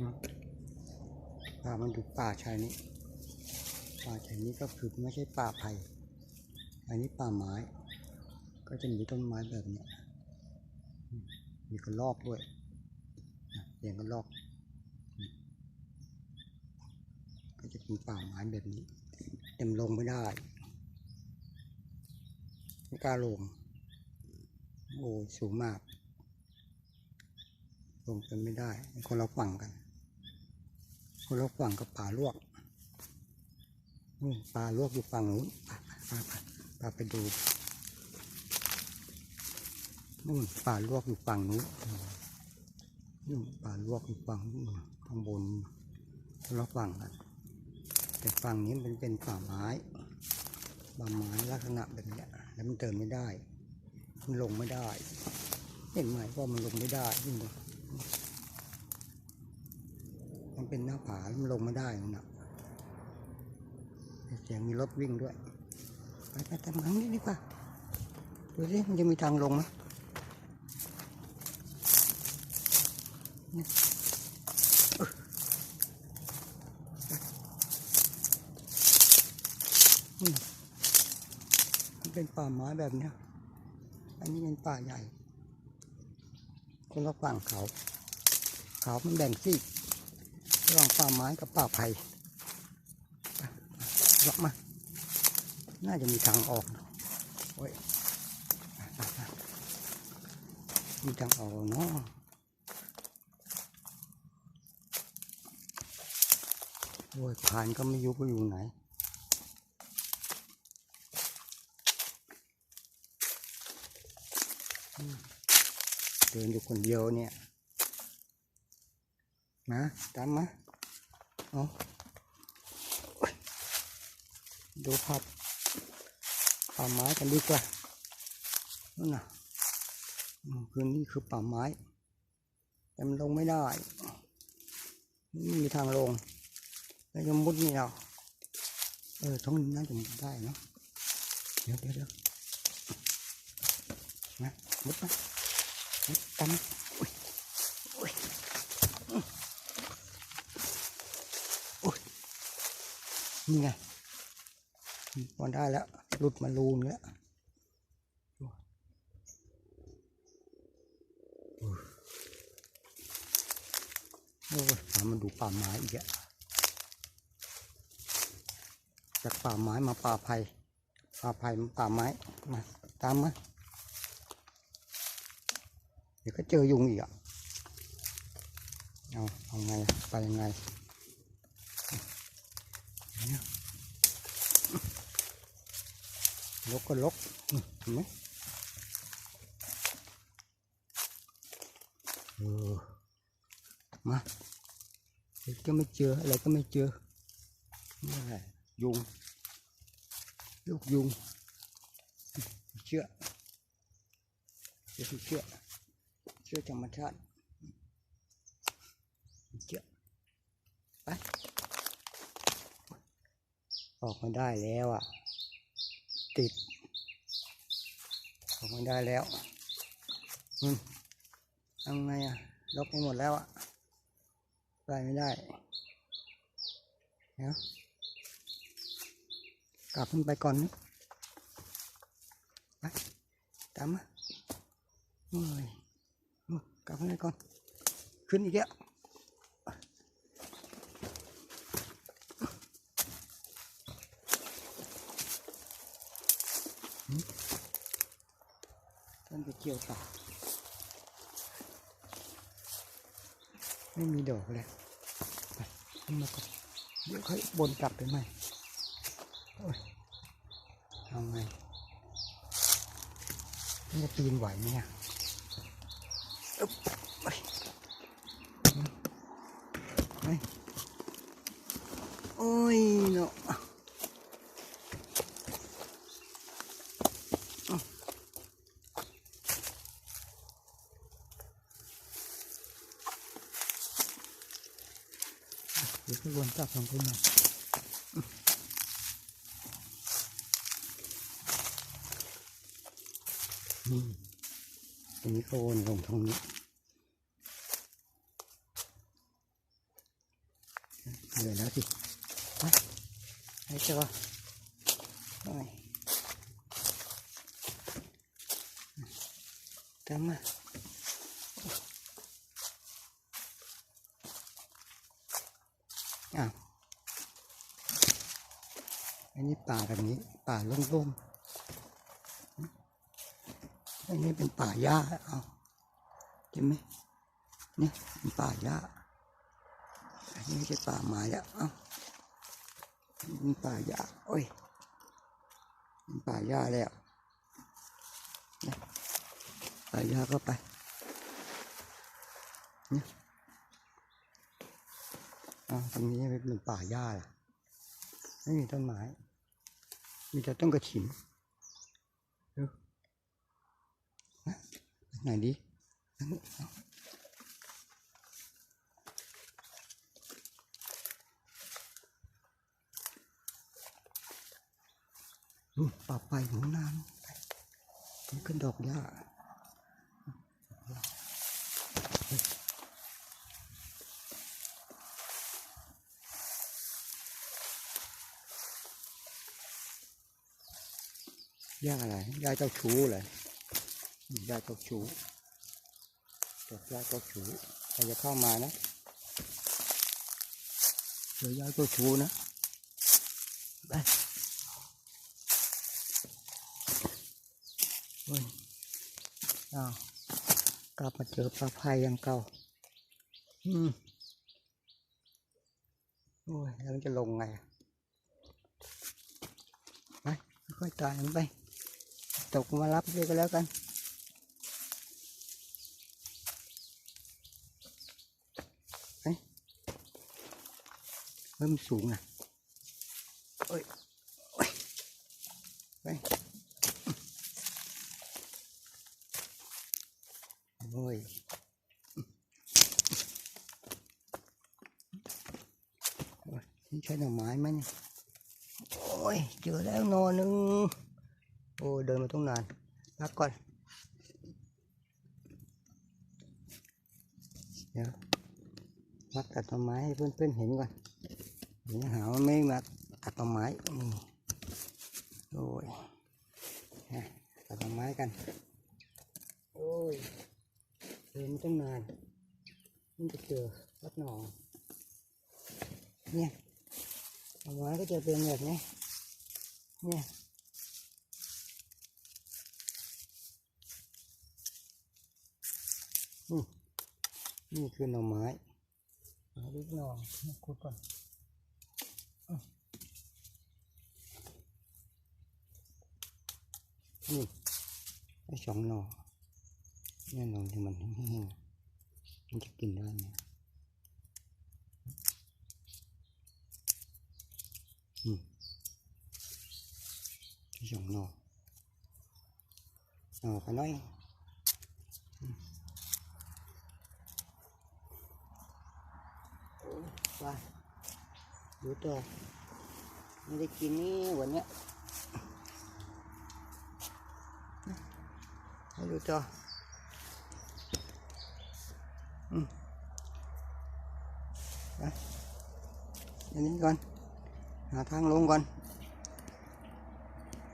ป่ามันดูป่าชายนี้ ป่าชายนี้ก็คือไม่ใช่ป่าไผ่ อันนี้ป่าไม้ ก็จะมีต้นไม้แบบนี้ มีกระรอกด้วยเสียงกระรอก ก็จะเป็นป่าไม้แบบนี้ เต็มลงไม่ได้ไม่กล้าลง โอ้ยสูงมากลงไปไม่ได้ คนเราฝั่งกัน คนเราฝั่งกับป่าลวกนี่ป่าลวกอยู่ฝั่งนู้นไปไปไปไปดูนู่นป่าลวกอยู่ฝั่งนู้นนู่นป่าลวกอยู่ฝั่งนู้นข้างบนคนเราฝั่งกันแต่ฝั่งนี้มันเป็นป่าไม้ป่าไม้ลักษณะแบบนี้แล้วมันเติมไม่ได้ มันลงไม่ได้ เห็นไหมว่ามันลงไม่ได้นี่น เป็นหน้าผาแล้วมันลงไม่ได้นั่นนะเสียงมีรถวิ่งด้วย ไปไปทำทางนี้ดีกว่าดูสิมันจะมีทางลงไหมนี่มันเป็นป่าไม้แบบเนี้ยอันนี้เป็นป่าใหญ่ คนละฝั่งเขา เขามันแบ่งซีก ระหว่างป่าไม้กับป่าไผ่ยกมา น่าจะมีทางออกโอ้ยมีทางออกเนาะโอ้ยผ่านก็ไม่ยุบก็อยู่ไหนเดินอยู่คนเดียวเนี่ยนะตามมา เอาโอ๊ยดูภาพป่าไม้กันดีกว่านั่นน่ะอืมพื้นที่คือป่าไม้ แต่มันลงไม่ได้ไม่มีทางลงแล้วจะมุดนี่เราเออท้องนี้น่าจะมุดได้เนาะเดี๋ยวเดี๋ยวเดี๋ยวนะมุดนะตำอุ้ยอุ้ยอุ้ย นี่ไงพอได้แล้ว หลุดมารูนแล้วโอ้ยพามาดูป่าไม้อีกอะจากป่าไม้มาป่าไผ่ป่าไผ่มาป่าไม้ มาตามมาเดี๋ยวก็เจอยุงอีกอะเอาเอาไง ไปยังไง ลกก็ลกนี่เห็นไหมเออมาเดี๋ยวก็ไม่เจออะไรก็ไม่เจอนี่แหละยุงลูกยุงเชื่อเชื่อเชื่อเชื่อธรรมชาติเชื่อไป ออกม่ได้แล้วอะ ติด ออกม่ได้แล้วอืมทำไงอะล็อกไปหมดแล้วอะไปไม่ได้เดี๋ยวกลับขึ้นไปก่อนนะไปตามมาโอ้ยกลับขึ้นไปก่อน ขึ้นอีกแล้ว นไปเกี่ยวต่อไม่มีดอกเลยไปขึ้นมาก่อนเดี๋ยวค่อยบนกลับไปใหม่โอ้ยเอาไงมันจะปีนไหวไหมเนี่ย อึ๊บไปไปโอ้ยเนาะเดี๋ยวก็วนกลับลงไปใหม่นี่ตรงนี้ก็วนลงตรงนี้เหนื่อยแล้วสิไปให้เจอไปตามมา อ้าวอันนี้ป่าแบบนี้ ป่าล่งๆอันนี้เป็นป่าหญ้าเอาเห็นไหมเนี่ยเป็นป่าหญ้าอันนี้ไม่ใช่ป่าไม้แล้วเอ้าเป็นป่าหญ้าโอ้ยเป็นป่าหญ้าแล้วป่าหญ้าเข้าไปเนี่ย ตรงนี้เป็นป่าหญ้าล่ะ ไม่มีต้นไม้ มีแต่ต้นกระถิ่นดูนะไหนดีอันนี้เอาป่าไปหนูนานไปมันขึ้นดอกหญ้า หญ้าอะไรหญ้าเจ้าชู้เลยหญ้าเจ้าชู้ดอกหญ้าเจ้าชู้ใครจะเข้ามานะเจอหญ้าเจ้าชู้นะไปโอ้ยอ้าวกลับมาเจอปลาพายอยังเก่า อืมโอ้ยแล้วมันจะลงไงอะไปค่อยๆตายมันไป ตกมารับด้วยก็แล้วกันไปเริ่มนสูงอะโอ้ยโอ้ยไปโอ้ยโอ้ยนี่ใช่หน่อไม้ไหมเนี่ย โอ้ย เจอแล้วหนอหนึ่งโอ้ยเดินมาต้อง นานพักก่อนเดี๋ยวมาตัดต้นไม้ให้เพื่อนๆเห็นก่อนเดี๋ยวหาว่าไม่มาตัดต้นไม้นี่โอ้ยนะตัดต้นไม้กัน โอ้ย เดินมาตั้งนานมันจะเจ นี่คือหน่อไม้เอาลูกหน่อมาขุดก่อนนี่ไอ้สองหน่อเนี่ยนอที่มันแห้งๆมันจะกินได้ไหมอืมที่สองหน่อหน่อกันน้อยอืมโอ้ยไปดูต่อไม่ได้กินนี่วันเนี้ยให้ดูต่อไปอันนี้ก่อน หาทางลงก่อน